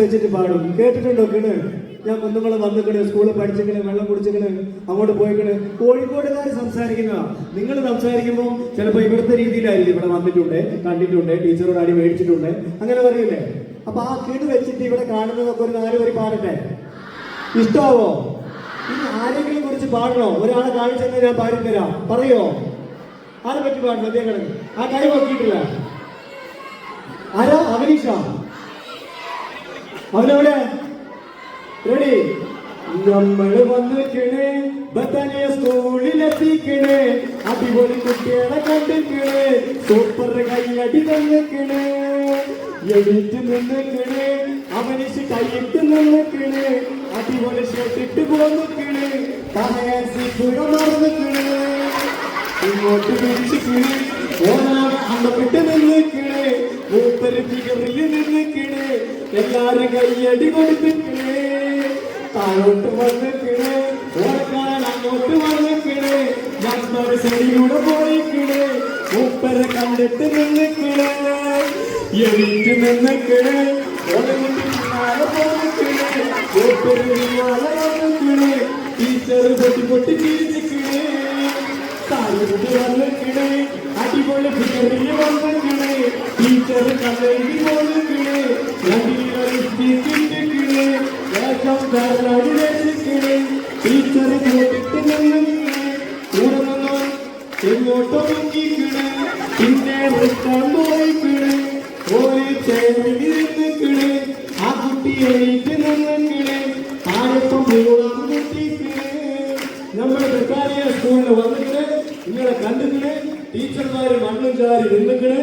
വെച്ചിട്ട് പാടും. കേട്ടിട്ടുണ്ടോ കിണ് ഞാൻ കുന്നുകുളം വന്നിക്കണ് സ്കൂളിൽ പഠിച്ചിക്കണ് വെള്ളം കുടിച്ചിക്കണ് അങ്ങോട്ട് പോയിക്കണ്. കോഴിക്കോടുകാർ സംസാരിക്കുന്ന നിങ്ങൾ സംസാരിക്കുമ്പോൾ ചിലപ്പോൾ ഇവിടുത്തെ രീതിയിലായിരിക്കും ഇവിടെ വന്നിട്ടുണ്ട് കണ്ടിട്ടുണ്ട് ടീച്ചറോട് അടി മേടിച്ചിട്ടുണ്ട്. അങ്ങനെ പറയൂലേ അപ്പൊ ആ കിണ് വെച്ചിട്ട് ഇവിടെ കാണുന്നതൊക്കെ ഒരു നാല് വരി പാടട്ടെ? ഇഷ്ടാവോ? ഇനി ആരെങ്കിലും കുറിച്ച് പാടണോ? ഒരാളെ കാണിച്ചെന്ന് ഞാൻ പാടിത്തരാം പറയോ? ആരെ പറ്റി പാടണം? കിടന്ന് ആ കൈ നോക്കിയിട്ടില്ല. ആരാ? അവനീഷ അവനവിടെ റെഡി. നമ്മൾ വന്നിക്കണേ ബത്താനിയ സ്കൂളിലെത്തിക്കണേ. അടിപൊളി കുട്ടികളെ കണ്ടിക്കണേ സൂപ്പർ കൈയടി തന്നിക്കണേ എണീറ്റ് നിന്നിക്കണേ അവനിച്ച് കൈയിട്ട് നിന്നിക്കണേ അടിപൊളി ഷർട്ടിട്ട് പോന്നിക്കണേ പറയാൻ പുഴ മറന്നിക്കണേ ഇങ്ങോട്ട് പിടിച്ചിക്കണേ നിന്നിക്കണേ பெருமைகளில் நின்றுக்கினே எல்லாரும் கையடி கொடுத்துக்கினே. தாழோட்டு வந்துக்கினே உனக்கான நான் ஒட்டு வந்துக்கினே நான் செடியோட போய்க்கினே உப்பரை கண்டுட்டு நின்றுக்கினே எரிஞ்சு நின்றுக்கினே டீச்சர் பொட்டி பொட்டி கீழ்ச்சிக்கினே தாய் வந்து வந்துக்கினே அடிபொழி பின்னணியே வந்துக்கினே ஒரு கல்லடி போலுக்கிளே நடிகளை திட்டிக்கிளே வேஷம் தர நடிக்கிளே டீச்சர் கேட்டுட்டு நின்றுக்கிளே உடனே எங்கோட்டோ இங்கிக்கிளே பின்னே விட்டாண்டு வைக்கிளே ஓடி சேர்ந்து இருந்துக்கிளே ஆ குட்டியை நின்றுக்கிளே ஆயிரத்தம் மூணாம் குட்டிக்கிளே நம்ம பிரகாரிய ஸ்கூல்ல வந்துக்கிட்டு இவங்களை கண்டுக்கிட்டு டீச்சர் மாதிரி மண்ணும் சாரி நின்றுக்கிட்டு